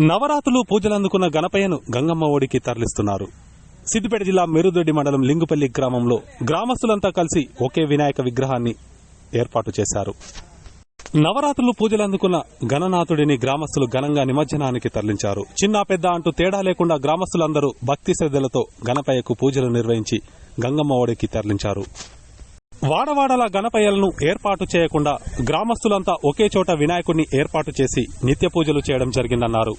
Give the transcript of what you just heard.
నవరాత్రులు పూజలందుకున్న గణపయ్యను గంగమ్మ ఒడికి తరలిస్తున్నారు. సిద్దిపేట జిల్లా మెరుదొడ్డి మండలం లింగుపల్లి గ్రామంలో గ్రామస్తులంతా కలిసి ఒకే వినాయక విగ్రహాన్ని ఏర్పాటు చేశారు. నవరాత్రులు పూజలందుకున్న గణనాథుడిని గ్రామస్తులు ఘనంగా నిమజ్జనానికి తరలించారు. చిన్న పెద్ద అంటూ తేడా లేకుండా గ్రామస్తులందరూ భక్తి శ్రద్దలతో గణపయ్యకు పూజలు నిర్వహించి గంగమ్మ ఒడికి తరలించారు. వాడవాడల గణపయ్యలను ఏర్పాటు చేయకుండా గ్రామస్తులంతా ఒకే చోట వినాయకుడిని ఏర్పాటు చేసి నిత్య పూజలు చేయడం జరిగిందన్నారు.